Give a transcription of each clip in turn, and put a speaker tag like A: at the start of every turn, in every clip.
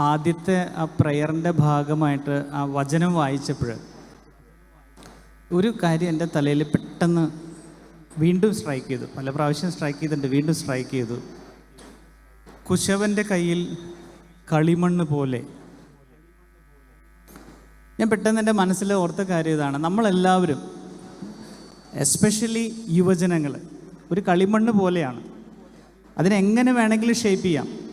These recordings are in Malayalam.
A: ആദ്യത്തെ ആ പ്രെയറിന്റെ ഭാഗമായിട്ട് ആ വചനം വായിച്ചപ്പോൾ ഒരു കാര്യം എന്റെ തലയിൽ പെട്ടെന്ന് വീണ്ടും സ്ട്രൈക്ക് ചെയ്തു. പല പ്രാവശ്യം സ്ട്രൈക്ക് ചെയ്തിട്ടുണ്ട്. വീണ്ടും സ്ട്രൈക്ക് ചെയ്തു. കുശവന്റെ കയ്യിൽ കളിമണ്ണ് പോലെ. ഞാൻ പെട്ടെന്ന് എന്റെ മനസ്സിൽ ഓർത്ത കാര്യം ഇതാണ്. നമ്മളെല്ലാവരും എസ്പെഷ്യലി യുവജനങ്ങൾ ഒരു കളിമണ്ണ് പോലെയാണ്. അതിനെങ്ങനെ വേണമെങ്കിലും ഷേപ്പ് ചെയ്യാം.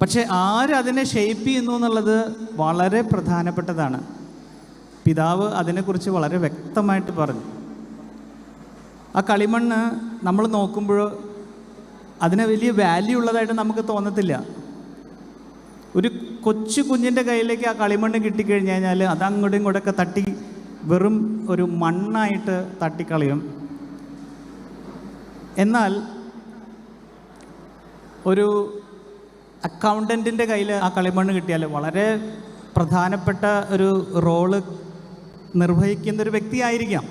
A: പക്ഷെ ആരതിനെ ഷെയ്പ്പ് ചെയ്യുന്നു എന്നുള്ളത് വളരെ പ്രധാനപ്പെട്ടതാണ്. പിതാവ് അതിനെക്കുറിച്ച് വളരെ വ്യക്തമായിട്ട് പറഞ്ഞു. ആ കളിമണ്ണ് നമ്മൾ നോക്കുമ്പോൾ അതിനെ വലിയ വാല്യൂ ഉള്ളതായിട്ട് നമുക്ക് തോന്നത്തില്ല. ഒരു കൊച്ചു കുഞ്ഞിന്റെ കയ്യിലേക്ക് ആ കളിമണ്ണ് കിട്ടിക്കഴിഞ്ഞ് കഴിഞ്ഞാൽ അത് അങ്ങോട്ടും ഇങ്ങോട്ടൊക്കെ തട്ടി വെറും ഒരു മണ്ണായിട്ട് തട്ടിക്കളയും. എന്നാൽ ഒരു അക്കൗണ്ടന്റിന്റെ കയ്യിൽ ആ കളിമണ്ണ് കിട്ടിയാൽ വളരെ പ്രധാനപ്പെട്ട ഒരു റോൾ നിർവഹിക്കുന്ന ഒരു വ്യക്തിയായിരിക്കാം.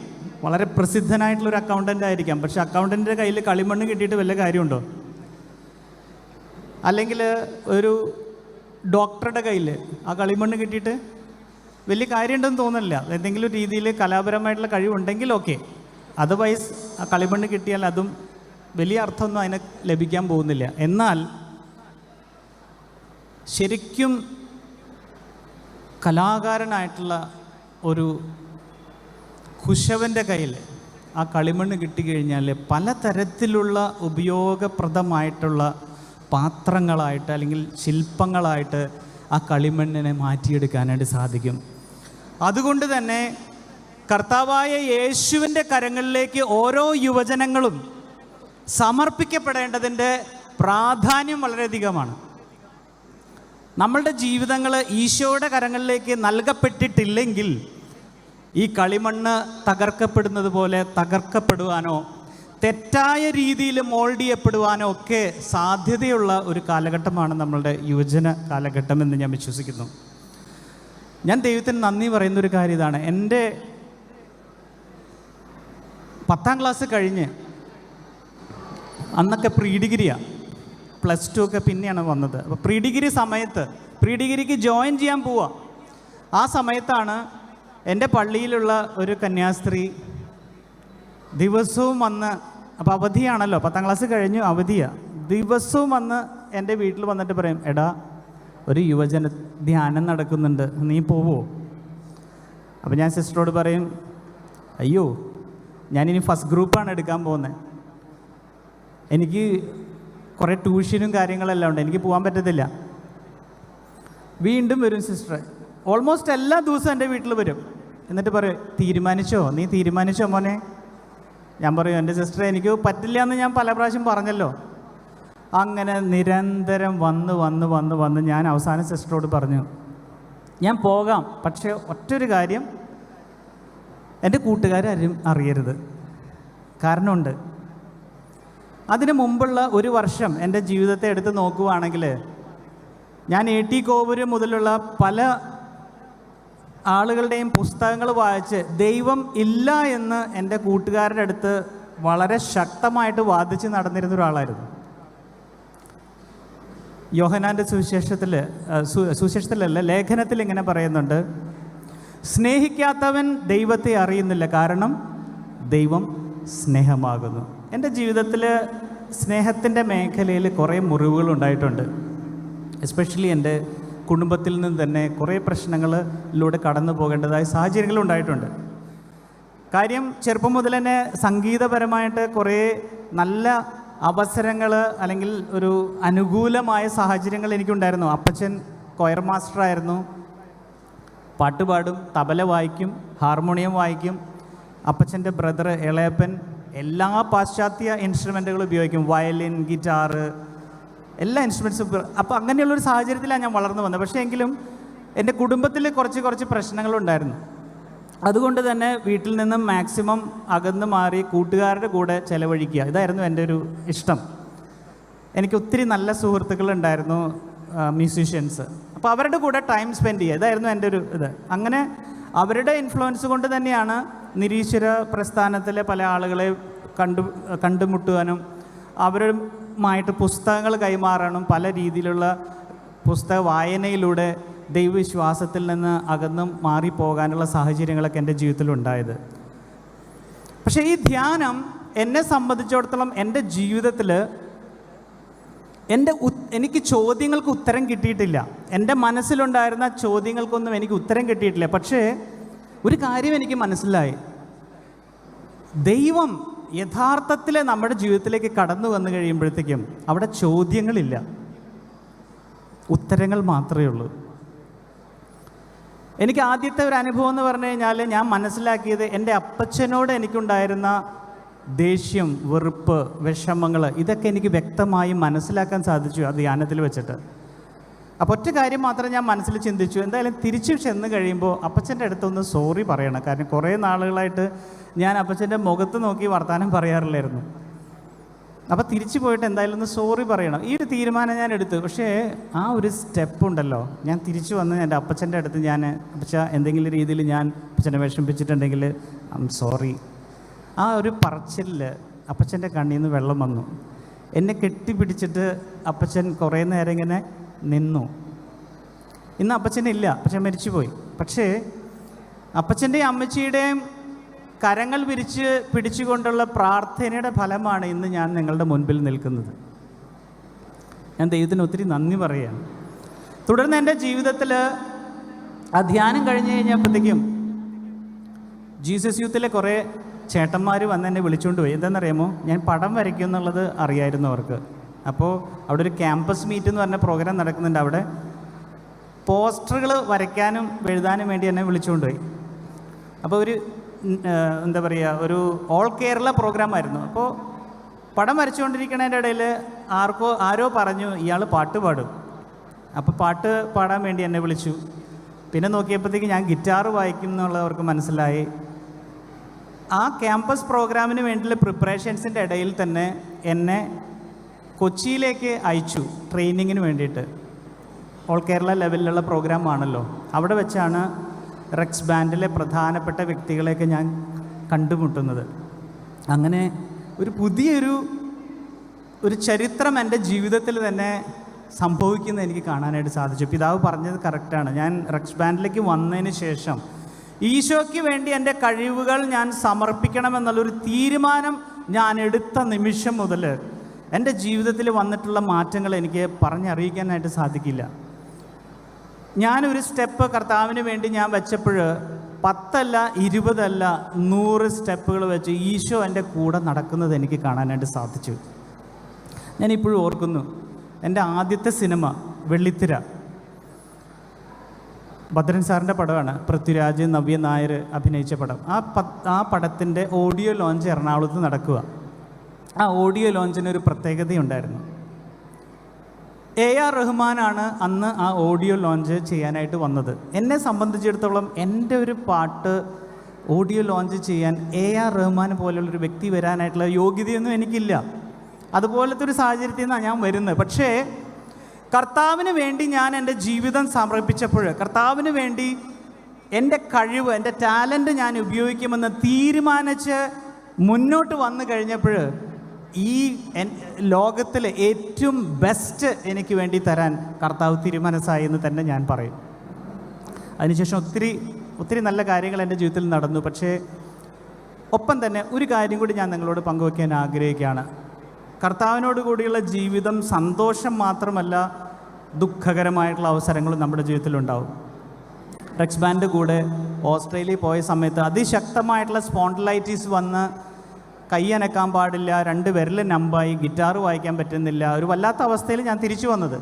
A: വളരെ പ്രസിദ്ധനായിട്ടുള്ള ഒരു അക്കൗണ്ടന്റ് ആയിരിക്കാം പക്ഷെ അക്കൗണ്ടന്റിന്റെ കയ്യിൽ കളിമണ്ണ് കിട്ടിയിട്ട് വല്ല കാര്യമുണ്ടോ? അല്ലെങ്കിൽ ഒരു ഡോക്ടറുടെ കയ്യിൽ ആ കളിമണ്ണ് കിട്ടിയിട്ട് വലിയ കാര്യമുണ്ടെന്ന് തോന്നുന്നില്ല. എന്തെങ്കിലും രീതിയിൽ കലാപരമായിട്ടുള്ള കഴിവുണ്ടെങ്കിൽ ഓക്കെ. അതർവൈസ് ആ കളിമണ്ണ് കിട്ടിയാൽ അതും വലിയ അർത്ഥമൊന്നും അതിനെ ലഭിക്കാൻ പോകുന്നില്ല. എന്നാൽ ശരിക്കും കലാകാരനായിട്ടുള്ള ഒരു കുശവന്റെ കയ്യിൽ ആ കളിമണ്ണ് കിട്ടിക്കഴിഞ്ഞാൽ പലതരത്തിലുള്ള ഉപയോഗപ്രദമായിട്ടുള്ള പാത്രങ്ങളായിട്ട് അല്ലെങ്കിൽ ശില്പങ്ങളായിട്ട് ആ കളിമണ്ണിനെ മാറ്റിയെടുക്കാനായിട്ട് സാധിക്കും. അതുകൊണ്ട് തന്നെ കർത്താവായ യേശുവിന്റെ കരങ്ങളിലേക്ക് ഓരോ യുവജനങ്ങളും സമർപ്പിക്കപ്പെടേണ്ടതിന്റെ പ്രാധാന്യം വളരെയധികമാണ്. നമ്മളുടെ ജീവിതങ്ങൾ ഈശോയുടെ കരങ്ങളിലേക്ക് നൽകപ്പെട്ടിട്ടില്ലെങ്കിൽ ഈ കളിമണ്ണ് തകർക്കപ്പെടുന്നത് പോലെ തകർക്കപ്പെടുവാനോ തെറ്റായ രീതിയിൽ മോൾഡ് ചെയ്യപ്പെടുവാനോ ഒക്കെ സാധ്യതയുള്ള ഒരു കാലഘട്ടമാണ് നമ്മളുടെ യുവജന കാലഘട്ടം എന്ന് ഞാൻ വിശ്വസിക്കുന്നു. ഞാൻ ദൈവത്തിന് നന്ദി പറയുന്ന ഒരു കാര്യം ഇതാണ്. എന്റെ പത്താം ക്ലാസ് കഴിഞ്ഞ് അന്നൊക്കെ പ്രീ ഡിഗ്രിയാണ് പ്ലസ് ടു ഒക്കെ പിന്നെയാണ് വന്നത്. അപ്പോൾ പ്രീ ഡിഗ്രി സമയത്ത് പ്രീ ഡിഗ്രിക്ക് ജോയിൻ ചെയ്യാൻ പോവുക ആ സമയത്താണ് എന്റെ പള്ളിയിലുള്ള ഒരു കന്യാസ്ത്രീ ദിവസവും വന്ന് അപ്പോൾ അവധിയാണല്ലോ പത്താം ക്ലാസ് കഴിഞ്ഞു അവധിയാണ് ദിവസവും വന്ന് എന്റെ വീട്ടിൽ വന്നിട്ട് പറയും എടാ ഒരു യുവജന ധ്യാനം നടക്കുന്നുണ്ട് നീ പോവോ? അപ്പോൾ ഞാൻ സിസ്റ്ററോട് പറയും അയ്യോ ഞാനിനി ഫസ്റ്റ് ഗ്രൂപ്പാണ് എടുക്കാൻ പോകുന്നത് എനിക്ക് കുറേ ട്യൂഷനും കാര്യങ്ങളെല്ലാം ഉണ്ട്. എനിക്ക് പോകാൻ പറ്റത്തില്ല. വീണ്ടും വരും സിസ്റ്റർ ഓൾമോസ്റ്റ് എല്ലാ ദിവസവും എന്റെ വീട്ടിൽ വരും. എന്നിട്ട് പറയും തീരുമാനിച്ചോ? നീ തീരുമാനിച്ചോ മോനെ? ഞാൻ പറയും എന്റെ സിസ്റ്റർ എനിക്ക് പറ്റില്ല എന്ന് ഞാൻ പല പ്രാവശ്യം പറഞ്ഞല്ലോ. അങ്ങനെ നിരന്തരം വന്ന് വന്ന് വന്ന് വന്ന് ഞാൻ അവസാന സിസ്റ്ററോട് പറഞ്ഞു ഞാൻ പോകാം. പക്ഷേ ഒറ്റൊരു കാര്യം എന്റെ കൂട്ടുകാരും അറിയരുത്. കാരണമുണ്ട് അതിനു മുമ്പുള്ള ഒരു വർഷം എന്റെ ജീവിതത്തെ എടുത്ത് നോക്കുവാണെങ്കിൽ ഞാൻ എ ടി കോവൂര് മുതലുള്ള പല ആളുകളുടെയും പുസ്തകങ്ങൾ വായിച്ച് ദൈവം ഇല്ല എന്ന് എന്റെ കൂട്ടുകാരുടെ അടുത്ത് വളരെ ശക്തമായിട്ട് വാദിച്ച് നടന്നിരുന്ന ഒരാളായിരുന്നു. യോഹനാന്റെ സുവിശേഷത്തിൽ സുവിശേഷത്തിലല്ല ലേഖനത്തിൽ ഇങ്ങനെ പറയുന്നുണ്ട് സ്നേഹിക്കാത്തവൻ ദൈവത്തെ അറിയുന്നില്ല കാരണം ദൈവം സ്നേഹമാകുന്നു. എന്റെ ജീവിതത്തിൽ സ്നേഹത്തിന്റെ മേഖലയിൽ കുറേ മുറിവുകൾ ഉണ്ടായിട്ടുണ്ട്. എസ്പെഷ്യലി എന്റെ കുടുംബത്തിൽ നിന്ന് തന്നെ കുറേ പ്രശ്നങ്ങളിലൂടെ കടന്നു പോകേണ്ടതായ സാഹചര്യങ്ങൾ ഉണ്ടായിട്ടുണ്ട്. കാര്യം ചെറുപ്പം മുതൽ തന്നെ സംഗീതപരമായിട്ട് കുറേ നല്ല അവസരങ്ങൾ അല്ലെങ്കിൽ ഒരു അനുകൂലമായ സാഹചര്യങ്ങൾ എനിക്കുണ്ടായിരുന്നു. അപ്പച്ചൻ കൊയർ മാസ്റ്ററായിരുന്നു പാട്ടുപാടും തബല വായിക്കും ഹാർമോണിയം വായിക്കും. അപ്പച്ചന്റെ ബ്രദർ ഇളയപ്പൻ എല്ലാ പാശ്ചാത്യ ഇൻസ്ട്രുമെന്റുകളും ഉപയോഗിക്കും. വയലിൻ ഗിറ്റാറ് എല്ലാ ഇൻസ്ട്രുമെൻസും അപ്പോൾ അങ്ങനെയുള്ളൊരു സാഹചര്യത്തിലാണ് ഞാൻ വളർന്നു വന്നത്. പക്ഷേ എങ്കിലും എന്റെ കുടുംബത്തിൽ കുറച്ച് കുറച്ച് പ്രശ്നങ്ങളുണ്ടായിരുന്നു അതുകൊണ്ട് തന്നെ വീട്ടിൽ നിന്നും മാക്സിമം അകന്നു മാറി കൂട്ടുകാരുടെ കൂടെ ചിലവഴിക്കുക. ഇതായിരുന്നു എന്റെ ഒരു ഇഷ്ടം. എനിക്ക് ഒത്തിരി നല്ല സുഹൃത്തുക്കൾ ഉണ്ടായിരുന്നു മ്യൂസീഷ്യൻസ് അപ്പോൾ അവരുടെ കൂടെ ടൈം സ്പെൻഡ് ചെയ്യുക. ഇതായിരുന്നു എന്റെ ഒരു ഇത്. അങ്ങനെ അവരുടെ ഇൻഫ്ലുവൻസ് കൊണ്ട് തന്നെയാണ് നിരീശ്വര പ്രസ്ഥാനത്തിലെ പല ആളുകളെ കണ്ടു കണ്ടുമുട്ടുവാനും അവരുമായിട്ട് പുസ്തകങ്ങൾ കൈമാറാനും പല രീതിയിലുള്ള പുസ്തക വായനയിലൂടെ ദൈവവിശ്വാസത്തിൽ നിന്ന് അകന്നും മാറിപ്പോകാനുള്ള സാഹചര്യങ്ങളൊക്കെ എന്റെ ജീവിതത്തിലുണ്ടായത്. പക്ഷേ ഈ ധ്യാനം എന്നെ സംബന്ധിച്ചിടത്തോളം എന്റെ ജീവിതത്തിൽ എന്റെ എനിക്ക് ചോദ്യങ്ങൾക്ക് ഉത്തരം കിട്ടിയിട്ടില്ല. എന്റെ മനസ്സിലുണ്ടായിരുന്ന ചോദ്യങ്ങൾക്കൊന്നും എനിക്ക് ഉത്തരം കിട്ടിയിട്ടില്ല. പക്ഷേ ഒരു കാര്യം എനിക്ക് മനസ്സിലായി. ദൈവം യഥാർത്ഥത്തിൽ നമ്മുടെ ജീവിതത്തിലേക്ക് കടന്നു വന്നു കഴിയുമ്പോഴത്തേക്കും അവിടെ ചോദ്യങ്ങളില്ല. ഉത്തരങ്ങൾ മാത്രമേ ഉള്ളൂ. എനിക്ക് ആദ്യത്തെ ഒരു അനുഭവം എന്ന് പറഞ്ഞു കഴിഞ്ഞാൽ ഞാൻ മനസ്സിലാക്കിയത് എന്റെ അപ്പച്ചനോട് എനിക്കുണ്ടായിരുന്ന ദേഷ്യം വെറുപ്പ് വിഷമങ്ങൾ ഇതൊക്കെ എനിക്ക് വ്യക്തമായി മനസ്സിലാക്കാൻ സാധിച്ചു ആ ധ്യാനത്തിൽ വെച്ചിട്ട്. അപ്പോൾ ഒറ്റ കാര്യം മാത്രം ഞാൻ മനസ്സിൽ ചിന്തിച്ചു. എന്തായാലും തിരിച്ചു ചെന്ന് കഴിയുമ്പോൾ അപ്പച്ചന്റെ അടുത്തൊന്ന് സോറി പറയണം. കാരണം കുറേ നാളുകളായിട്ട് ഞാൻ അപ്പച്ചന്റെ മുഖത്ത് നോക്കി വർത്തമാനം പറയാറില്ലായിരുന്നു. അപ്പോൾ തിരിച്ചു പോയിട്ട് എന്തായാലും ഒന്ന് സോറി പറയണം. ഈ ഒരു തീരുമാനം ഞാൻ എടുത്തു. പക്ഷേ ആ ഒരു സ്റ്റെപ്പ് ഉണ്ടല്ലോ. ഞാൻ തിരിച്ചു വന്ന് എന്റെ അപ്പച്ചന്റെ അടുത്ത് ഞാൻ അപ്പച്ച എന്തെങ്കിലും രീതിയിൽ ഞാൻ അപ്പച്ചനെ വിഷമിപ്പിച്ചിട്ടുണ്ടെങ്കിൽ ഐ സോറി ആ ഒരു പറച്ചിലിൽ അപ്പച്ചന്റെ കണ്ണിൽ നിന്ന് വെള്ളം വന്നു. എന്നെ കെട്ടിപ്പിടിച്ചിട്ട് അപ്പച്ചൻ കുറേ നേരം ഇങ്ങനെ നിന്നു. ഇന്ന് അപ്പച്ചനില്ല അപ്പച്ചൻ മരിച്ചുപോയി. പക്ഷേ അപ്പച്ചന്റെയും അമ്മച്ചിയുടെയും കരങ്ങൾ വിരിച്ച് പിടിച്ചുകൊണ്ടുള്ള പ്രാർത്ഥനയുടെ ഫലമാണ് ഇന്ന് ഞാൻ നിങ്ങളുടെ മുൻപിൽ നിൽക്കുന്നത്. ഞാൻ ദൈവത്തിന് ഒത്തിരി നന്ദി പറയുകയാണ്. തുടർന്ന് എന്റെ ജീവിതത്തിൽ ആ ധ്യാനം കഴിഞ്ഞ് കഴിഞ്ഞപ്പോഴത്തേക്കും ജീസസ് യൂത്തിലെ കുറേ ചേട്ടന്മാർ വന്ന് എന്നെ വിളിച്ചുകൊണ്ട് പോയി. എന്താണെന്നറിയാമോ ഞാൻ പടം വരയ്ക്കും എന്നുള്ളത് അറിയായിരുന്നു അവർക്ക്. അപ്പോൾ അവിടെ ഒരു ക്യാമ്പസ് മീറ്റ് എന്ന് പറഞ്ഞ പ്രോഗ്രാം നടക്കുന്നുണ്ട് അവിടെ. പോസ്റ്ററുകൾ വരയ്ക്കാനും എഴുതാനും വേണ്ടി എന്നെ വിളിച്ചുകൊണ്ടുപോയി. അപ്പോൾ ഒരു എന്താ പറയുക ഒരു ഓൾ കേരള പ്രോഗ്രാം ആയിരുന്നു. അപ്പോൾ പടം വരച്ചുകൊണ്ടിരിക്കുന്നതിന്റെ ഇടയിൽ ആർക്കോ ആരോ പറഞ്ഞു ഇയാൾ പാട്ട് പാടും. അപ്പോൾ പാട്ട് പാടാൻ വേണ്ടി എന്നെ വിളിച്ചു. പിന്നെ നോക്കിയപ്പോഴത്തേക്ക് ഞാൻ ഗിറ്റാർ വായിക്കും എന്നുള്ളവർക്ക് മനസ്സിലായി. ആ ക്യാമ്പസ് പ്രോഗ്രാമിന് വേണ്ടിയുള്ള പ്രിപ്പറേഷൻസിന്റെ ഇടയിൽ തന്നെ എന്നെ കൊച്ചിയിലേക്ക് അയച്ചു ട്രെയിനിങ്ങിന് വേണ്ടിയിട്ട്. ഓൾ കേരള ലെവലിലുള്ള പ്രോഗ്രാം ആണല്ലോ. അവിടെ വെച്ചാണ് റെക്സ് ബാൻഡിലെ പ്രധാനപ്പെട്ട വ്യക്തികളെയൊക്കെ ഞാൻ കണ്ടുമുട്ടുന്നത്. അങ്ങനെ ഒരു പുതിയൊരു ഒരു ചരിത്രം എന്റെ ജീവിതത്തിൽ തന്നെ സംഭവിക്കുന്നത് എനിക്ക് കാണാനായിട്ട് സാധിച്ചു. പിതാവ് പറഞ്ഞത് കറക്റ്റാണ് ഞാൻ റെക്സ് ബാൻഡിലേക്ക് വന്നതിന് ശേഷം ഈശോയ്ക്ക് വേണ്ടി എന്റെ കഴിവുകൾ ഞാൻ സമർപ്പിക്കണമെന്നുള്ളൊരു തീരുമാനം ഞാൻ എടുത്ത നിമിഷം മുതൽ എന്റെ ജീവിതത്തിൽ വന്നിട്ടുള്ള മാറ്റങ്ങൾ എനിക്ക് പറഞ്ഞറിയിക്കാനായിട്ട് സാധിക്കില്ല. ഞാനൊരു സ്റ്റെപ്പ് കർത്താവിന് വേണ്ടി ഞാൻ വെച്ചപ്പോൾ പത്തല്ല ഇരുപതല്ല നൂറ് സ്റ്റെപ്പുകൾ വെച്ച് ഈശോ എന്റെ കൂടെ നടക്കുന്നത് എനിക്ക് കാണാനായിട്ട് സാധിച്ചു. ഞാൻ ഇപ്പോഴും ഓർക്കുന്നു എന്റെ ആദ്യത്തെ സിനിമ വെള്ളിത്തിര. ഭദ്രൻ സാറിന്റെ പടമാണ് പൃഥ്വിരാജ് നവ്യ നായർ അഭിനയിച്ച പടം. ആ പ ആ പടത്തിന്റെ ഓഡിയോ ലോഞ്ച് എറണാകുളത്ത് നടക്കുക. ആ ഓഡിയോ ലോഞ്ചിന് ഒരു പ്രത്യേകതയുണ്ടായിരുന്നു. എ ആർ റഹ്മാനാണ് അന്ന് ആ ഓഡിയോ ലോഞ്ച് ചെയ്യാനായിട്ട് വന്നത്. എന്നെ സംബന്ധിച്ചിടത്തോളം എന്റെ ഒരു പാട്ട് ഓഡിയോ ലോഞ്ച് ചെയ്യാൻ എ ആർ റഹ്മാൻ പോലുള്ളൊരു വ്യക്തി വരാനായിട്ടുള്ള യോഗ്യതയൊന്നും എനിക്കില്ല. അതുപോലത്തെ ഒരു സാഹചര്യത്തിൽ നിന്നാണ് ഞാൻ വരുന്നത്. പക്ഷേ കർത്താവിന് വേണ്ടി ഞാൻ എന്റെ ജീവിതം സമർപ്പിച്ചപ്പോൾ കർത്താവിന് വേണ്ടി എന്റെ കഴിവ് എന്റെ ടാലന്റ് ഞാൻ ഉപയോഗിക്കുമെന്ന് തീരുമാനിച്ച് മുന്നോട്ട് വന്നു കഴിഞ്ഞപ്പോൾ ഈ ലോകത്തിലെ ഏറ്റവും ബെസ്റ്റ് എനിക്ക് വേണ്ടി തരാൻ കർത്താവ് തിരുമനസ്സായി എന്ന് തന്നെ ഞാൻ പറയും. അതിനുശേഷം ഒത്തിരി ഒത്തിരി നല്ല കാര്യങ്ങൾ എന്റെ ജീവിതത്തിൽ നടന്നു. പക്ഷേ ഒപ്പം തന്നെ ഒരു കാര്യം കൂടി ഞാൻ നിങ്ങളോട് പങ്കുവയ്ക്കാൻ ആഗ്രഹിക്കുകയാണ്. കർത്താവിനോട് കൂടിയുള്ള ജീവിതം സന്തോഷം മാത്രമല്ല ദുഃഖകരമായിട്ടുള്ള അവസരങ്ങളും നമ്മുടെ ജീവിതത്തിലുണ്ടാവും റെക്സ് ബാൻഡ് കൂടെ ഓസ്ട്രേലിയ പോയ സമയത്ത് അതിശക്തമായിട്ടുള്ള സ്പോണ്ടലൈറ്റീസ് വന്ന് കൈ അനക്കാൻ പാടില്ല രണ്ട് വിരൽ നമ്പായി ഗിറ്റാർ വായിക്കാൻ പറ്റുന്നില്ല ഒരു വല്ലാത്ത അവസ്ഥയിൽ ഞാൻ തിരിച്ചു വന്നത്.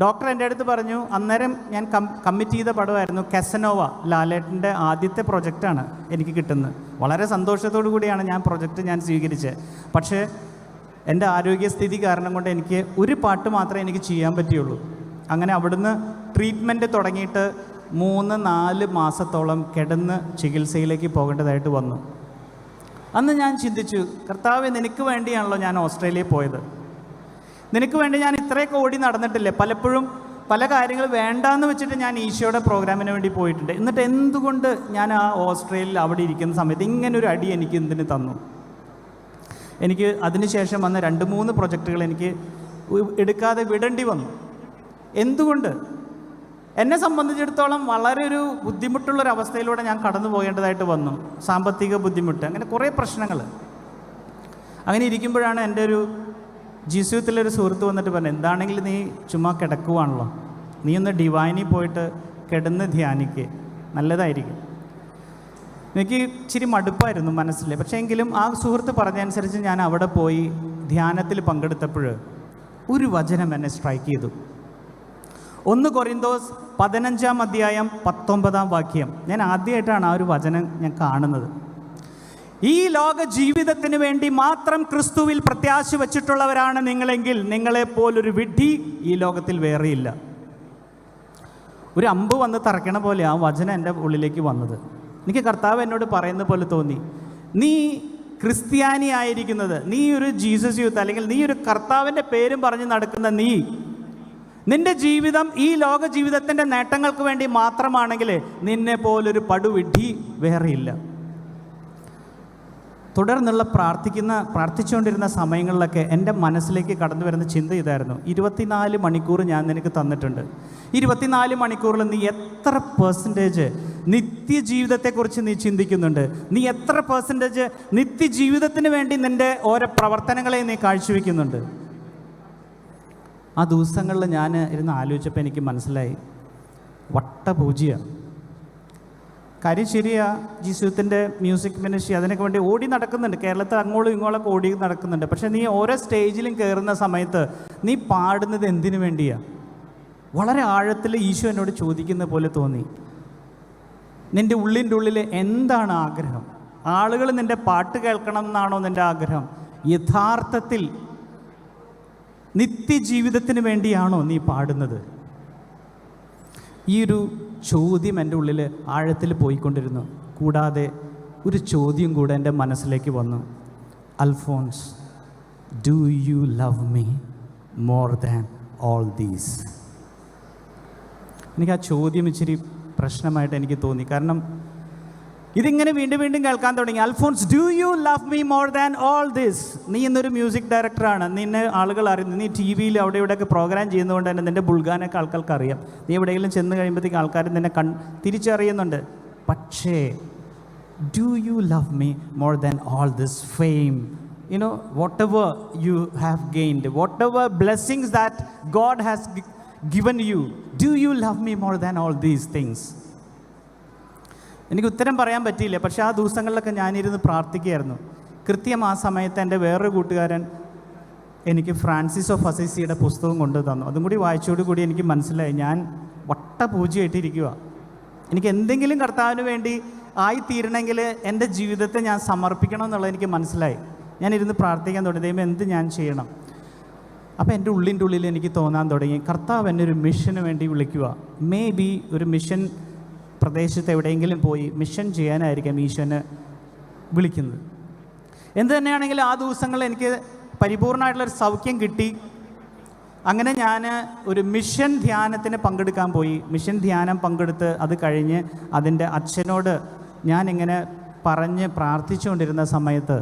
A: ഡോക്ടർ എന്റെ അടുത്ത് പറഞ്ഞു അന്നേരം ഞാൻ കം കമ്മിറ്റ് ചെയ്ത പടമായിരുന്നു കെസനോവ ലാലേട്ടന്റെ ആദ്യത്തെ പ്രൊജക്റ്റാണ് എനിക്ക് കിട്ടുന്നത്. വളരെ സന്തോഷത്തോടു കൂടിയാണ് ഞാൻ പ്രൊജക്റ്റ് ഞാൻ സ്വീകരിച്ചത്. പക്ഷേ എന്റെ ആരോഗ്യസ്ഥിതി കാരണം കൊണ്ട് എനിക്ക് ഒരു പാട്ട് മാത്രമേ എനിക്ക് ചെയ്യാൻ പറ്റുള്ളൂ അങ്ങനെ അവിടുന്ന് ട്രീറ്റ്മെന്റ് തുടങ്ങിയിട്ട് മൂന്ന് നാല് മാസത്തോളം കിടന്ന് ചികിത്സയിലേക്ക് പോകേണ്ടതായിട്ട് വന്നു. അന്ന് ഞാൻ ചിന്തിച്ചു കർത്താവ് നിനക്ക് വേണ്ടിയാണല്ലോ ഞാൻ ഓസ്ട്രേലിയയിൽ പോയത്. നിനക്ക് വേണ്ടി ഞാൻ ഇത്രയൊക്കെ ഓടി നടന്നിട്ടില്ലേ? പലപ്പോഴും പല കാര്യങ്ങൾ വേണ്ടാന്ന് വെച്ചിട്ട് ഞാൻ ഈശോയുടെ പ്രോഗ്രാമിന് വേണ്ടി പോയിട്ടുണ്ട്. എന്നിട്ട് എന്തുകൊണ്ട് ഞാൻ ആ ഓസ്ട്രേലിയയിൽ അവിടെ ഇരിക്കുന്ന സമയത്ത് ഇങ്ങനൊരു അടി എനിക്ക് എന്തിന് തന്നു? എനിക്ക് അതിനുശേഷം വന്ന രണ്ട് മൂന്ന് പ്രൊജക്റ്റുകൾ എനിക്ക് എടുക്കാതെ വിടേണ്ടി വന്നു. എന്തുകൊണ്ട്? എന്നെ സംബന്ധിച്ചിടത്തോളം വളരെ ഒരു ബുദ്ധിമുട്ടുള്ളൊരു അവസ്ഥയിലൂടെ ഞാൻ കടന്നു പോകേണ്ടതായിട്ട് വന്നു. സാമ്പത്തിക ബുദ്ധിമുട്ട് അങ്ങനെ കുറേ പ്രശ്നങ്ങൾ അങ്ങനെ ഇരിക്കുമ്പോഴാണ് എന്റെ ഒരു ജീസുത്തിലൊരു സുഹൃത്ത് വന്നിട്ട് പറഞ്ഞു എന്താണെങ്കിലും നീ ചുമ്മാ കിടക്കുവാണല്ലോ. നീ ഒന്ന് ഡിവൈനിൽ പോയിട്ട് കിടന്ന് ധ്യാനിക്കുക നല്ലതായിരിക്കും. എനിക്ക് ഇച്ചിരി മടുപ്പായിരുന്നു മനസ്സിൽ. പക്ഷേ എങ്കിലും ആ സുഹൃത്ത് പറഞ്ഞനുസരിച്ച് ഞാൻ അവിടെ പോയി ധ്യാനത്തിൽ പങ്കെടുത്തപ്പോൾ ഒരു വചനം എന്നെ സ്ട്രൈക്ക് ചെയ്തു. ഒന്ന് കൊറിന്തോസ് പതിനഞ്ചാം അധ്യായം പത്തൊമ്പതാം വാക്യം. ഞാൻ ആദ്യമായിട്ടാണ് ആ ഒരു വചനം ഞാൻ കാണുന്നത്. ഈ ലോക ജീവിതത്തിന് വേണ്ടി മാത്രം ക്രിസ്തുവിൽ പ്രത്യാശ വച്ചിട്ടുള്ളവരാണ് നിങ്ങളെങ്കിൽ നിങ്ങളെപ്പോലൊരു വിഡ്ഢി ഈ ലോകത്തിൽ വേറെയില്ല. ഒരു അമ്പ് വന്ന് തറയ്ക്കണ പോലെ ആ വചനം എന്റെ ഉള്ളിലേക്ക് വന്നത്. എനിക്ക് കർത്താവ് എന്നോട് പറയുന്ന പോലെ തോന്നി. നീ ക്രിസ്ത്യാനി ആയിരിക്കുന്നത് നീ ഒരു ജീസസ് യൂത്ത് അല്ലെങ്കിൽ നീ ഒരു കർത്താവിന്റെ പേരും പറഞ്ഞ് നടക്കുന്ന നീ നിന്റെ ജീവിതം ഈ ലോക ജീവിതത്തിന്റെ നേട്ടങ്ങൾക്ക് വേണ്ടി മാത്രമാണെങ്കിൽ നിന്നെ പോലൊരു പടുവിഡ്ഢി വേറെയില്ല തുടർന്നുള്ള പ്രാർത്ഥിക്കുന്ന പ്രാർത്ഥിച്ചുകൊണ്ടിരുന്ന സമയങ്ങളിലൊക്കെ എന്റെ മനസ്സിലേക്ക് കടന്നു വരുന്ന ചിന്ത ഇതായിരുന്നു. ഇരുപത്തിനാല് മണിക്കൂർ ഞാൻ നിനക്ക് തന്നിട്ടുണ്ട്. ഇരുപത്തിനാല് മണിക്കൂറിൽ നീ എത്ര പേഴ്സന്റേജ് നിത്യജീവിതത്തെക്കുറിച്ച് നീ ചിന്തിക്കുന്നുണ്ട്? നീ എത്ര പേഴ്സന്റേജ് നിത്യജീവിതത്തിന് വേണ്ടി നിന്റെ ഓരോ പ്രവർത്തനങ്ങളെ നീ കാഴ്ചവെക്കുന്നുണ്ട്? ആ ദിവസങ്ങളിൽ ഞാൻ ഇരുന്ന് ആലോചിച്ചപ്പോൾ എനിക്ക് മനസ്സിലായി. വട്ടപൂജ്യ. കാര്യം ശരിയാ ജീസുത്തിന്റെ മ്യൂസിക് മിനിസ്ട്രി അതിനൊക്കെ വേണ്ടി ഓടി നടക്കുന്നുണ്ട്. കേരളത്തിൽ അങ്ങോളും ഇങ്ങോളൊക്കെ ഓടി നടക്കുന്നുണ്ട്. പക്ഷേ നീ ഓരോ സ്റ്റേജിലും കയറുന്ന സമയത്ത് നീ പാടുന്നത് എന്തിനു വേണ്ടിയാ? വളരെ ആഴത്തിൽ ഈശോ എന്നോട് ചോദിക്കുന്ന പോലെ തോന്നി. നിന്റെ ഉള്ളിന്റെ ഉള്ളിൽ എന്താണ് ആഗ്രഹം? ആളുകൾ നിന്റെ പാട്ട് കേൾക്കണം എന്നാണോ നിന്റെ ആഗ്രഹം? യഥാർത്ഥത്തിൽ നിത്യജീവിതത്തിന് വേണ്ടിയാണോ നീ പാടുന്നത്? ഈ ഒരു ചോദ്യം എന്റെ ഉള്ളിൽ ആഴത്തിൽ പോയിക്കൊണ്ടിരുന്നു. കൂടാതെ ഒരു ചോദ്യം കൂടെ എന്റെ മനസ്സിലേക്ക് വന്നു. Alphons do you love me more than all these? എനിക്ക് ആ ചോദ്യം ഇച്ചിരി പ്രശ്നമായിട്ട് എനിക്ക് തോന്നി. കാരണം ഇതിങ്ങനെ വീണ്ടും വീണ്ടും കേൾക്കാൻ തുടങ്ങി. Alphons do you love me more than all this നീ ഇന്നൊരു മ്യൂസിക് ഡയറക്ടറാണ് നിന്നെ ആളുകൾ അറിയുന്നു. നീ ടി വിയിൽ അവിടെ ഇവിടെയൊക്കെ പ്രോഗ്രാം ചെയ്യുന്നതുകൊണ്ട് തന്നെ നിന്റെ ബുൾഗാനൊക്കെ ആൾക്കാർക്ക് അറിയാം. നീ എവിടെയെങ്കിലും ചെന്ന് കഴിയുമ്പോഴത്തേക്ക് ആൾക്കാർ നിന്നെ കൺ തിരിച്ചറിയുന്നുണ്ട്. പക്ഷേ do you love me more than all this fame you know whatever you have gained whatever blessings that God has given you do you love me more than all these things? എനിക്ക് ഉത്തരം പറയാൻ പറ്റിയില്ല. പക്ഷേ ആ ദിവസങ്ങളിലൊക്കെ ഞാനിരുന്ന് പ്രാർത്ഥിക്കുകയായിരുന്നു. കൃത്യം ആ സമയത്ത് എന്റെ വേറൊരു കൂട്ടുകാരൻ എനിക്ക് ഫ്രാൻസിസ് ഓഫ് അസൈസിയുടെ പുസ്തകം കൊണ്ടു തന്നു. അതും കൂടി വായിച്ചോടു കൂടി എനിക്ക് മനസ്സിലായി. ഞാൻ വട്ട പൂജയായിട്ടിരിക്കുക എനിക്ക് എന്തെങ്കിലും കർത്താവിന് വേണ്ടി ആയിത്തീരണമെങ്കിൽ എന്റെ ജീവിതത്തെ ഞാൻ സമർപ്പിക്കണം എന്നുള്ളത് എനിക്ക് മനസ്സിലായി. ഞാൻ ഇരുന്ന് പ്രാർത്ഥിക്കാൻ തുടങ്ങി. ദൈവം എന്ത് ഞാൻ ചെയ്യണം? അപ്പോൾ എന്റെ ഉള്ളിന്റെ ഉള്ളിൽ എനിക്ക് തോന്നാൻ തുടങ്ങി. കർത്താവ് എന്നെ ഒരു മിഷന് വേണ്ടി വിളിക്കുക മേ ബി ഒരു മിഷൻ പ്രദേശത്ത് എവിടെയെങ്കിലും പോയി മിഷൻ ചെയ്യാനായിരിക്കാം ഈശോനെ വിളിക്കുന്നത്. എന്ത് തന്നെയാണെങ്കിലും ആ ദിവസങ്ങളിൽ എനിക്ക് പരിപൂർണമായിട്ടുള്ളൊരു സൗഖ്യം കിട്ടി. അങ്ങനെ ഞാൻ ഒരു മിഷൻ ധ്യാനത്തിന് പങ്കെടുക്കാൻ പോയി. മിഷൻ ധ്യാനം പങ്കെടുത്ത് അത് കഴിഞ്ഞ് അതിന്റെ അച്ഛനോട് ഞാനിങ്ങനെ പറഞ്ഞ് പ്രാർത്ഥിച്ചുകൊണ്ടിരുന്ന സമയത്ത്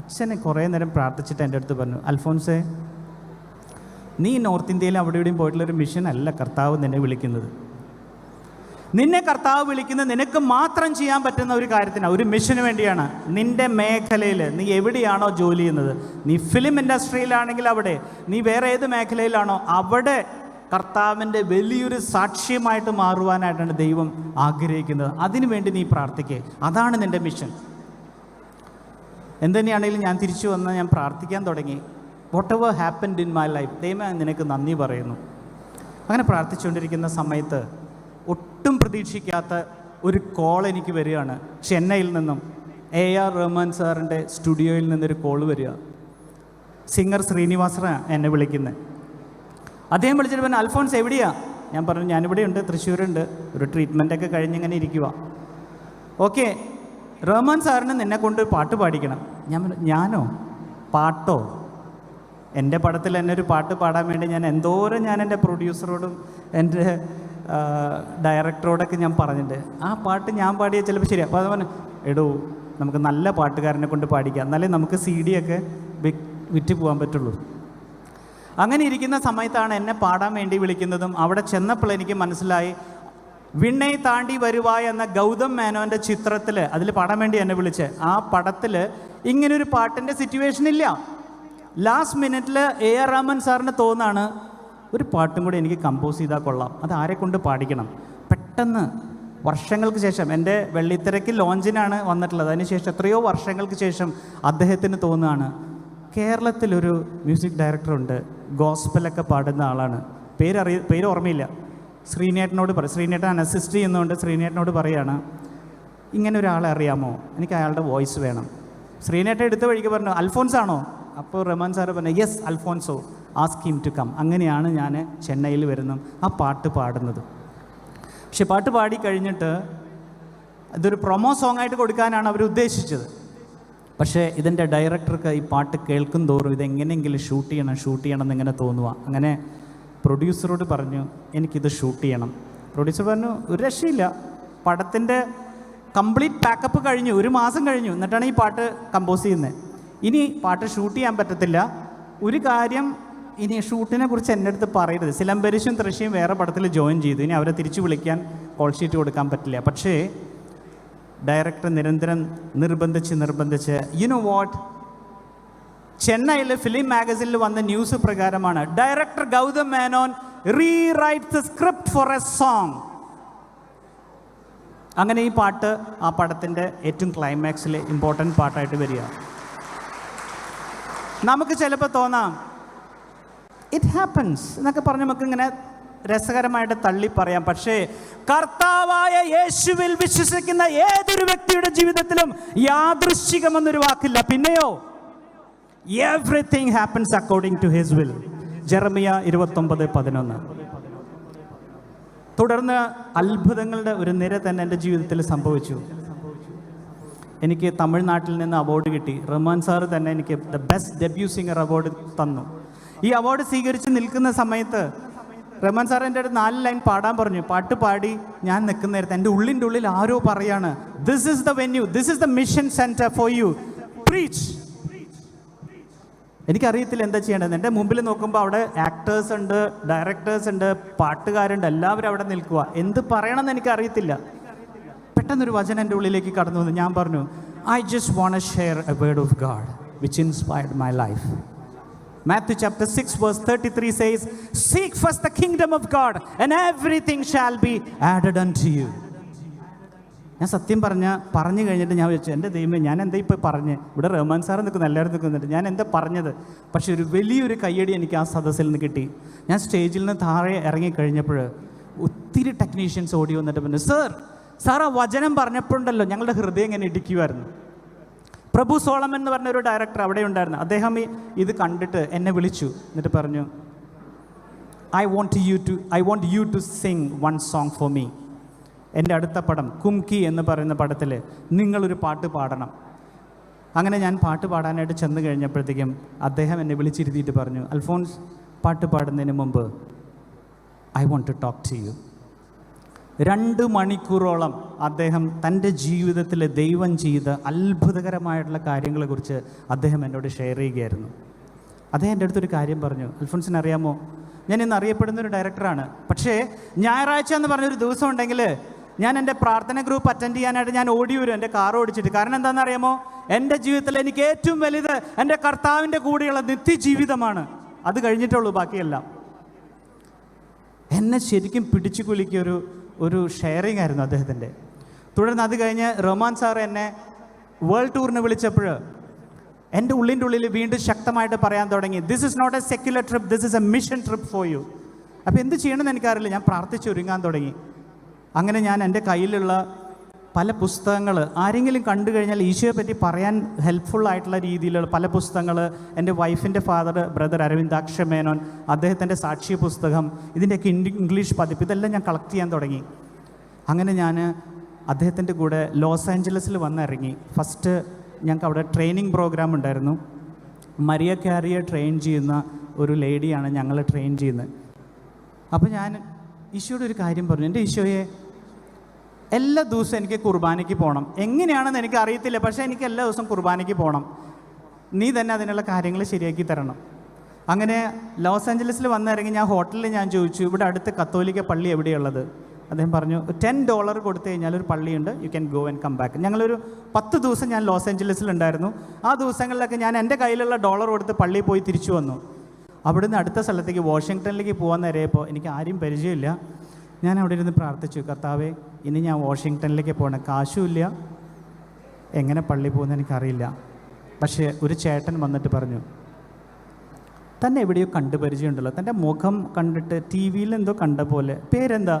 A: അച്ഛനെ കുറേ നേരം പ്രാർത്ഥിച്ചിട്ട് എന്റെ അടുത്ത് പറഞ്ഞു അൽഫോൻസേ നീ നോർത്ത് ഇന്ത്യയിൽ അവിടെ ഇവിടെയും പോയിട്ടുള്ളൊരു മിഷൻ അല്ല കർത്താവ് നിന്നെ വിളിക്കുന്നത്. നിന്നെ കർത്താവ് വിളിക്കുന്നത് നിനക്ക് മാത്രം ചെയ്യാൻ പറ്റുന്ന ഒരു കാര്യത്തിനാണ് ഒരു മിഷന് വേണ്ടിയാണ്. നിന്റെ മേഖലയിൽ നീ എവിടെയാണോ ജോലി ചെയ്യുന്നത്? നീ ഫിലിം ഇൻഡസ്ട്രിയിലാണെങ്കിൽ അവിടെ നീ വേറെ ഏത് മേഖലയിലാണോ അവിടെ കർത്താവിന്റെ വലിയൊരു സാക്ഷ്യമായിട്ട് മാറുവാനായിട്ടാണ് ദൈവം ആഗ്രഹിക്കുന്നത്. അതിനുവേണ്ടി നീ പ്രാർത്ഥിക്കുക അതാണ് നിന്റെ മിഷൻ എന്തുതന്നെയാണെങ്കിലും ഞാൻ തിരിച്ചു വന്ന് ഞാൻ പ്രാർത്ഥിക്കാൻ തുടങ്ങി. Whatever happened in my life ദൈവം നിനക്ക് നന്ദി പറയുന്നു. അങ്ങനെ പ്രാർത്ഥിച്ചുകൊണ്ടിരിക്കുന്ന സമയത്ത് ഒട്ടും പ്രതീക്ഷിക്കാത്ത ഒരു കോൾ എനിക്ക് വരികയാണ്. ചെന്നൈയിൽ നിന്നും എ ആർ റഹ്മാൻ സാറിന്റെ സ്റ്റുഡിയോയിൽ നിന്നൊരു കോൾ വരിക. സിംഗർ ശ്രീനിവാസനാണ് എന്നെ വിളിക്കുന്നത് അദ്ദേഹം വിളിച്ചിട്ട് പറഞ്ഞു അൽഫോൺസ് എവിടെയാ? ഞാൻ പറഞ്ഞു ഞാനിവിടെയുണ്ട് തൃശ്ശൂരുണ്ട്. ഒരു ട്രീറ്റ്മെന്റൊക്കെ കഴിഞ്ഞിങ്ങനെ ഇരിക്കുക ഓക്കെ റഹ്മാൻ സാറിന് നിന്നെ കൊണ്ട് പാട്ട് പാടിക്കണം. ഞാൻ ഞാനോ? പാട്ടോ? എന്റെ പടത്തിൽ എന്നെ ഒരു പാട്ട് പാടാൻ വേണ്ടി ഞാൻ എന്തോരം ഞാൻ എന്റെ പ്രൊഡ്യൂസറോടും എന്റെ ഡയറക്ടറോടൊക്കെ ഞാൻ പറഞ്ഞിട്ടുണ്ട്. ആ പാട്ട് ഞാൻ പാടിയ ചിലപ്പോൾ ശരിയാ. അപ്പോൾ അത് എടോ നമുക്ക് നല്ല പാട്ടുകാരനെ കൊണ്ട് പാടിക്കാം. എന്നാലേ നമുക്ക് സി ഡി ഒക്കെ വിറ്റ് പോകാൻ പറ്റുള്ളൂ. അങ്ങനെ ഇരിക്കുന്ന സമയത്താണ് എന്നെ പാടാൻ വേണ്ടി വിളിക്കുന്നതും അവിടെ ചെന്നപ്പോൾ എനിക്ക് മനസ്സിലായി വിണ്ണെ താണ്ടി വരുവാ എന്ന ഗൗതം മേനോന്റെ ചിത്രത്തിൽ അതിൽ പാടാൻ വേണ്ടി എന്നെ വിളിച്ച്. ആ പടത്തിൽ ഇങ്ങനൊരു പാട്ടിന്റെ സിറ്റുവേഷൻ ഇല്ല. ലാസ്റ്റ് മിനിറ്റിൽ എ ആർ റഹ്മാൻ സാറിന് തോന്നാണ് ഒരു പാട്ടും കൂടി എനിക്ക് കമ്പോസ് ചെയ്താൽ കൊള്ളാം. അത് ആരെ കൊണ്ട് പാടിക്കണം? പെട്ടെന്ന് വർഷങ്ങൾക്ക് ശേഷം എന്റെ വെള്ളിത്തിരക്ക് ലോഞ്ചിനാണ് വന്നിട്ടുള്ളത്. അതിനുശേഷം എത്രയോ വർഷങ്ങൾക്ക് ശേഷം അദ്ദേഹത്തിന് തോന്നുകയാണ് കേരളത്തിലൊരു മ്യൂസിക് ഡയറക്ടറുണ്ട് ഗോസ്പലൊക്കെ പാടുന്ന ആളാണ്. പേരറിയ പേര് ഓർമ്മയില്ല ശ്രീനേട്ടനോട് പറയും ശ്രീനേട്ടൻ അസിസ്റ്റ് ചെയ്യുന്നതുകൊണ്ട് ശ്രീനേട്ടനോട് പറയാണ് ഇങ്ങനെ ഒരാളെ അറിയാമോ? എനിക്ക് അയാളുടെ വോയിസ് വേണം. ശ്രീനേട്ടൻ എടുത്ത വഴിക്ക് പറഞ്ഞു അൽഫോൻസ് ആണോ അപ്പോൾ റഹ്മാൻ സാറ് പറഞ്ഞു yes Alphonso. Ask him to come അങ്ങനെയാണ് ഞാൻ ചെന്നൈയിൽ വരുന്നത് ആ പാട്ട് പാടുന്നത്. പക്ഷെ പാട്ട് പാടി കഴിഞ്ഞിട്ട് ഇതൊരു പ്രൊമോ സോങ് ആയിട്ട് കൊടുക്കാനാണ് അവർ ഉദ്ദേശിച്ചത്. പക്ഷേ ഇതിന്റെ ഡയറക്ടർക്ക് ഈ പാട്ട് കേൾക്കും തോറും ഇതെങ്ങനെയെങ്കിലും ഷൂട്ട് ചെയ്യണം ഷൂട്ട് ചെയ്യണം എന്നിങ്ങനെ തോന്നുക അങ്ങനെ പ്രൊഡ്യൂസറോട് പറഞ്ഞു എനിക്കിത് ഷൂട്ട് ചെയ്യണം. പ്രൊഡ്യൂസർ പറഞ്ഞു ഒരു രക്ഷയില്ല. പടത്തിന്റെ കംപ്ലീറ്റ് പാക്കപ്പ് കഴിഞ്ഞു. ഒരു മാസം കഴിഞ്ഞു. എന്നിട്ടാണ് ഈ പാട്ട് കമ്പോസ് ചെയ്യുന്നത്. ഇനി പാട്ട് ഷൂട്ട് ചെയ്യാൻ പറ്റത്തില്ല. ഒരു കാര്യം ഇനി ഷൂട്ടിനെ കുറിച്ച് എന്റെ അടുത്ത് പറയരുത്. സിലംബരിശും തൃശ്ശിയും വേറെ പടത്തിൽ ജോയിൻ ചെയ്തു. ഇനി അവരെ തിരിച്ചു വിളിക്കാൻ കോൾ ഷീറ്റ് കൊടുക്കാൻ പറ്റില്ല. പക്ഷേ ഡയറക്ടർ നിരന്തരം നിർബന്ധിച്ച് നിർബന്ധിച്ച് യു നോ വാട്ട് ചെന്നൈയിലെ ഫിലിം മാഗസിനിൽ വന്ന ന്യൂസ് പ്രകാരമാണ് director Gautham Menon rewrite the script for a song അങ്ങനെ ഈ പാട്ട് ആ പടത്തിന്റെ ഏറ്റവും ക്ലൈമാക്സിലെ ഇമ്പോർട്ടന്റ് പാട്ടായിട്ട് വരിക. നമുക്ക് ചിലപ്പോൾ തോന്നാം ഇറ്റ് ഹാപ്പൻസ് എന്നൊക്കെ പറഞ്ഞ് നമുക്ക് ഇങ്ങനെ രസകരമായിട്ട് തള്ളി പറയാം. പക്ഷേ കർത്താവായ യേശുവിൽ വിശ്വസിക്കുന്ന ഏതൊരു വ്യക്തിയുടെ ജീവിതത്തിലും യാദൃശ്ചികമെന്നൊരു വാക്കില്ല. പിന്നെയോ? Everything happens according to his will Jeremiah ഇരുപത്തൊമ്പത് പതിനൊന്ന്. തുടർന്ന് അത്ഭുതങ്ങളുടെ ഒരു നിര തന്നെ എന്റെ ജീവിതത്തിൽ സംഭവിച്ചു. എനിക്ക് തമിഴ്നാട്ടിൽ നിന്ന് അവാർഡ് കിട്ടി. റഹ്മാൻ സാറ് തന്നെ എനിക്ക് the best debut singer award തന്നു. ഈ അവാർഡ് സ്വീകരിച്ച് നിൽക്കുന്ന സമയത്ത് റഹ്മാൻ സാർ എന്റെ അടുത്ത് നാല് ലൈൻ പാടാൻ പറഞ്ഞു. പാട്ട് പാടി ഞാൻ നിൽക്കുന്ന നേരത്തെ എന്റെ ഉള്ളിന്റെ ഉള്ളിൽ ആരോ പറയാണ് this is the venue this is the mission centre for you preach എനിക്കറിയത്തില്ല എന്താ ചെയ്യേണ്ടത് എന്റെ മുമ്പിൽ നോക്കുമ്പോൾ അവിടെ ആക്ടേഴ്സ് ഉണ്ട് ഡയറക്ടേഴ്സ് ഉണ്ട് പാട്ടുകാരുണ്ട് എല്ലാവരും അവിടെ നിൽക്കുക എന്ത് പറയണമെന്ന് എനിക്കറിയത്തില്ല. പെട്ടെന്നൊരു വചനം എന്റെ ഉള്ളിലേക്ക് കടന്നു വന്നു. ഞാൻ പറഞ്ഞു I just want share a word of God which inspired my life Matthew chapter 6 verse 33 says, Seek first the kingdom of God and everything shall be added unto you. ഞാൻ സത്യം പറഞ്ഞ പറഞ്ഞു കഴിഞ്ഞിട്ട് ഞാൻ വെച്ചു എന്റെ ദൈവം ഞാൻ എന്താ ഇപ്പോൾ പറഞ്ഞ്? ഇവിടെ റഹ്മാൻ സാർ നിൽക്കുന്നു എല്ലാവരും നിൽക്കുന്നുണ്ട്. ഞാൻ എന്താ പറഞ്ഞത്? പക്ഷെ ഒരു വലിയൊരു കയ്യടി എനിക്ക് ആ സദസ്സിൽ നിന്ന് കിട്ടി. ഞാൻ സ്റ്റേജിൽ നിന്ന് താഴെ ഇറങ്ങിക്കഴിഞ്ഞപ്പോൾ ഒത്തിരി ടെക്നീഷ്യൻസ് ഓടി വന്നിട്ട് പറഞ്ഞു സർ സാർ ആ വചനം പറഞ്ഞപ്പോഴുണ്ടല്ലോ ഞങ്ങളുടെ ഹൃദയം ഇങ്ങനെ ഇടിക്കുമായിരുന്നു പ്രഭു സോളമൻ എന്ന് പറഞ്ഞ ഒരു ഡയറക്ടർ അവിടെ ഉണ്ടായിരുന്നു. അദ്ദേഹം ഇത് കണ്ടിട്ട് എന്നെ വിളിച്ചു. എന്നിട്ട് പറഞ്ഞു I want you to I want you to sing one song for me എന്റെ അടുത്ത പടം കുംകി എന്ന് പറയുന്ന പടത്തിൽ നിങ്ങളൊരു പാട്ട് പാടണം. അങ്ങനെ ഞാൻ പാട്ട് പാടാനായിട്ട് ചെന്ന് കഴിഞ്ഞപ്പോഴത്തേക്കും അദ്ദേഹം എന്നെ വിളിച്ചിരുത്തിയിട്ട് പറഞ്ഞു അൽഫോൺസ് പാട്ട് പാടുന്നതിന് മുമ്പ് I want to talk to you രണ്ട് മണിക്കൂറോളം അദ്ദേഹം തന്റെ ജീവിതത്തിൽ ദൈവം ചെയ്ത അത്ഭുതകരമായിട്ടുള്ള കാര്യങ്ങളെക്കുറിച്ച് അദ്ദേഹം എന്നോട് ഷെയർ ചെയ്യുകയായിരുന്നു. അദ്ദേഹം എന്റെ അടുത്തൊരു കാര്യം പറഞ്ഞു. അൽഫോൺസിന് അറിയാമോ? ഞാൻ ഇന്ന് അറിയപ്പെടുന്ന ഒരു ഡയറക്ടറാണ് പക്ഷേ ഞായറാഴ്ച എന്ന് പറഞ്ഞൊരു ദിവസം ഉണ്ടെങ്കിൽ ഞാൻ എന്റെ പ്രാർത്ഥന ഗ്രൂപ്പ് അറ്റൻഡ് ചെയ്യാനായിട്ട് ഞാൻ ഓടി വരും. എന്റെ കാർ ഓടിച്ചിട്ട്. കാരണം എന്താണെന്ന് അറിയാമോ എന്റെ ജീവിതത്തിൽ എനിക്ക് ഏറ്റവും വലുത് എന്റെ കർത്താവിന്റെ കൂടെയുള്ള നിത്യജീവിതമാണ്. അത് കഴിഞ്ഞിട്ടുള്ളൂ ബാക്കിയെല്ലാം. എന്നെ ശരിക്കും പിടിച്ചു കുലുക്കിയ ഒരു ഷെയറിങ് ആയിരുന്നു അദ്ദേഹത്തിന്റെ. തുടർന്ന് അത് കഴിഞ്ഞ് റഹ്മാൻ സാർ എന്നെ വേൾഡ് ടൂറിന് വിളിച്ചപ്പോൾ എന്റെ ഉള്ളിന്റെ ഉള്ളിൽ വീണ്ടും ശക്തമായിട്ട് പറയാൻ തുടങ്ങി this is not a secular trip this is a mission trip for you അപ്പോൾ എന്ത് ചെയ്യണമെന്ന് എനിക്കറിയില്ല ഞാൻ പ്രാർത്ഥിച്ച് ഒരുങ്ങാൻ തുടങ്ങി. അങ്ങനെ ഞാൻ എന്റെ കയ്യിലുള്ള പല പുസ്തകങ്ങൾ ആരെങ്കിലും കണ്ടു കഴിഞ്ഞാൽ ഈശോയെ പറ്റി പറയാൻ ഹെൽപ്ഫുൾ ആയിട്ടുള്ള രീതിയിലുള്ള പല പുസ്തകങ്ങൾ എന്റെ വൈഫിന്റെ ഫാദർ ബ്രദർ അരവിന്ദാക്ഷ മേനോൻ അദ്ദേഹത്തിന്റെ സാക്ഷി പുസ്തകം ഇതിന്റെയൊക്കെ ഇംഗ്ലീ- ഇംഗ്ലീഷ് പതിപ്പ് ഇതെല്ലാം ഞാൻ കളക്ട് ചെയ്യാൻ തുടങ്ങി. അങ്ങനെ ഞാൻ അദ്ദേഹത്തിന്റെ കൂടെ ലോസ് ആഞ്ചലസിൽ വന്നിറങ്ങി. ഫസ്റ്റ് ഞങ്ങൾക്ക് അവിടെ ട്രെയിനിങ് പ്രോഗ്രാം ഉണ്ടായിരുന്നു. മരിയ കാരിയെ ട്രെയിൻ ചെയ്യുന്ന ഒരു ലേഡിയാണ് ഞങ്ങൾ ട്രെയിൻ ചെയ്യുന്നത്. അപ്പോൾ ഞാൻ ഈശോയുടെ ഒരു കാര്യം പറഞ്ഞു എന്റെ ഈശോയെ എല്ലാ ദിവസവും എനിക്ക് കുർബാനയ്ക്ക് പോകണം എങ്ങനെയാണെന്ന് എനിക്ക് അറിയത്തില്ല പക്ഷേ എനിക്ക് എല്ലാ ദിവസവും കുർബാനയ്ക്ക് പോകണം നീ തന്നെ അതിനുള്ള കാര്യങ്ങൾ ശരിയാക്കി തരണം. അങ്ങനെ ലോസ് ആഞ്ചലസിൽ വന്നിറങ്ങി ഞാൻ ഹോട്ടലിൽ ഞാൻ ചോദിച്ചു ഇവിടെ അടുത്ത് കത്തോലിക്ക പള്ളി എവിടെയുള്ളത്? അദ്ദേഹം പറഞ്ഞു ടെൻ ഡോളർ കൊടുത്തു കഴിഞ്ഞാൽ ഒരു പള്ളിയുണ്ട് you can go and come back ഞങ്ങളൊരു പത്ത് ദിവസം ഞാൻ ലോസ് ഏഞ്ചലസിൽ ഉണ്ടായിരുന്നു. ആ ദിവസങ്ങളിലൊക്കെ ഞാൻ എന്റെ കയ്യിലുള്ള ഡോളർ കൊടുത്ത് പള്ളിയിൽ പോയി തിരിച്ചു വന്നു. അവിടുന്ന് അടുത്ത സ്ഥലത്തേക്ക് വാഷിങ്ടണിലേക്ക് പോകാൻ നേരെയപ്പോൾ എനിക്ക് ആരും പരിചയമില്ല. ഞാൻ അവിടെ ഇരുന്ന് പ്രാർത്ഥിച്ചു കർത്താവേ ഇനി ഞാൻ വാഷിങ്ടണിലേക്ക് പോകണം. കാശുമില്ല. എങ്ങനെ പള്ളി പോകുന്ന എനിക്കറിയില്ല. പക്ഷേ ഒരു ചേട്ടൻ വന്നിട്ട് പറഞ്ഞു തന്നെ എവിടെയോ കണ്ടു പരിചയമുണ്ടല്ലോ. തന്റെ മുഖം കണ്ടിട്ട് ടി വിയിൽ എന്തോ കണ്ട പോലെ. പേരെന്താ?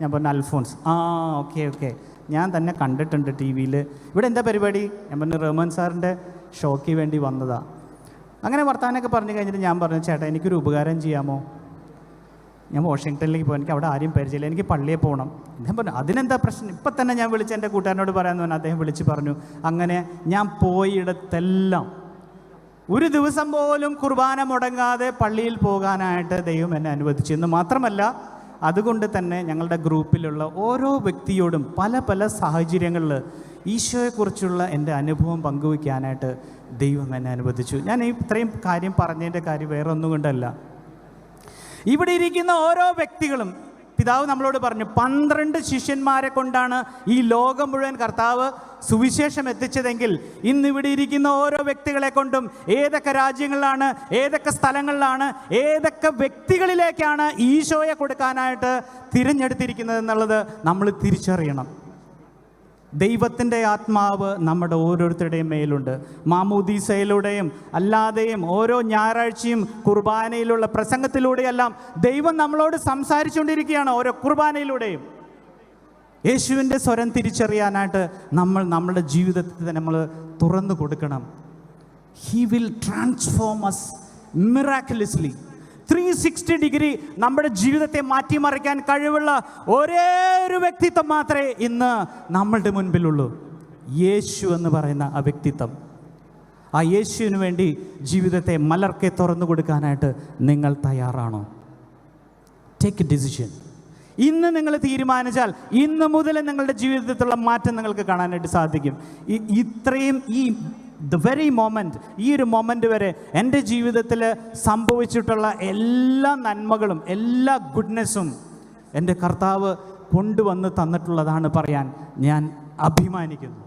A: ഞാൻ പറഞ്ഞു അൽഫോൺസ്. ആ ഓക്കെ ഓക്കെ. ഞാൻ തന്നെ കണ്ടിട്ടുണ്ട് ടി വിയിൽ. ഇവിടെ എന്താ പരിപാടി? ഞാൻ പറഞ്ഞു റഹ്മാൻ സാറിന്റെ ഷോയ്ക്ക് വേണ്ടി വന്നതാണ് അങ്ങനെ വർത്താനൊക്കെ പറഞ്ഞു കഴിഞ്ഞിട്ട് ഞാൻ പറഞ്ഞു ചേട്ടാ എനിക്കൊരു ഉപകാരം ചെയ്യാമോ? ഞാൻ വാഷിങ്ടണിലേക്ക് പോകാൻ എനിക്ക് അവിടെ ആരും പരിചയമില്ല. എനിക്ക് പള്ളിയിൽ പോകണം അദ്ദേഹം പറഞ്ഞു അതിനെന്താ പ്രശ്നം? ഇപ്പം തന്നെ ഞാൻ വിളിച്ച് എന്റെ കൂട്ടുകാരനോട് പറയാമെന്ന് പറഞ്ഞു അദ്ദേഹം വിളിച്ച് പറഞ്ഞു. അങ്ങനെ ഞാൻ പോയിടത്തെല്ലാം ഒരു ദിവസം പോലും കുർബാന മുടങ്ങാതെ പള്ളിയിൽ പോകാനായിട്ട് ദൈവം എന്നെ അനുവദിച്ചു. എന്ന് മാത്രമല്ല അതുകൊണ്ട് തന്നെ ഞങ്ങളുടെ ഗ്രൂപ്പിലുള്ള ഓരോ വ്യക്തിയോടും പല പല സാഹചര്യങ്ങളിൽ ഈശോയെക്കുറിച്ചുള്ള എന്റെ അനുഭവം പങ്കുവയ്ക്കാനായിട്ട് ദൈവം എന്നെ അനുവദിച്ചു. ഞാൻ ഈ ഇത്രയും കാര്യം പറഞ്ഞതിന്റെ കാര്യം വേറെ ഒന്നും കൊണ്ടല്ല. ഇവിടെ ഇരിക്കുന്ന ഓരോ വ്യക്തികളും പിതാവ് നമ്മളോട് പറഞ്ഞു പന്ത്രണ്ട് ശിഷ്യന്മാരെ കൊണ്ടാണ് ഈ ലോകം മുഴുവൻ കർത്താവ് സുവിശേഷം എത്തിച്ചതെങ്കിൽ ഇന്ന് ഇവിടെ ഇരിക്കുന്ന ഓരോ വ്യക്തികളെ കൊണ്ടും ഏതൊക്കെ രാജ്യങ്ങളിലാണ് ഏതൊക്കെ സ്ഥലങ്ങളിലാണ് ഏതൊക്കെ വ്യക്തികളിലേക്കാണ് ഈശോയെ കൊടുക്കാനായിട്ട് തിരഞ്ഞെടുത്തിരിക്കുന്നത് എന്നുള്ളത് നമ്മൾ തിരിച്ചറിയണം. ദൈവത്തിന്റെ ആത്മാവ് നമ്മുടെ ഓരോരുത്തരുടെയും മേലുണ്ട്. മാമൂദീസയിലൂടെയും അല്ലാതെയും ഓരോ ഞായറാഴ്ചയും കുർബാനയിലുള്ള പ്രസംഗത്തിലൂടെയെല്ലാം ദൈവം നമ്മളോട് സംസാരിച്ചുകൊണ്ടിരിക്കുകയാണ് ഓരോ കുർബാനയിലൂടെയും. യേശുവിന്റെ സ്വരം തിരിച്ചറിയാനായിട്ട് നമ്മൾ നമ്മുടെ ജീവിതത്തിൽ നമ്മൾ തുറന്നു കൊടുക്കണം. He will transform us miraculously three sixty degree നമ്മുടെ ജീവിതത്തെ മാറ്റിമറിക്കാൻ കഴിവുള്ള ഒരേ ഒരു വ്യക്തിത്വം മാത്രമേ ഇന്ന് നമ്മളുടെ മുൻപിലുള്ളൂ. യേശു എന്ന് പറയുന്ന ആ വ്യക്തിത്വം. ആ യേശുവിന് വേണ്ടി ജീവിതത്തെ മലർക്കെ തുറന്നു കൊടുക്കാനായിട്ട് നിങ്ങൾ തയ്യാറാണോ? ടേക്ക് എ ഡിസിഷൻ ഇന്ന് നിങ്ങൾ തീരുമാനിച്ചാൽ ഇന്ന് മുതൽ നിങ്ങളുടെ ജീവിതത്തിലുള്ള മാറ്റം നിങ്ങൾക്ക് കാണാനായിട്ട് സാധിക്കും. ഇത്രയും ഈ ദ വെരി മൊമെന്റ് ഈ ഒരു മൊമെന്റ് വരെ എന്റെ ജീവിതത്തിൽ സംഭവിച്ചിട്ടുള്ള എല്ലാ നന്മകളും എല്ലാ ഗുഡ്നെസ്സും എന്റെ കർത്താവ് കൊണ്ടുവന്ന് തന്നിട്ടുള്ളതാണ് പറയാൻ ഞാൻ അഭിമാനിക്കുന്നു.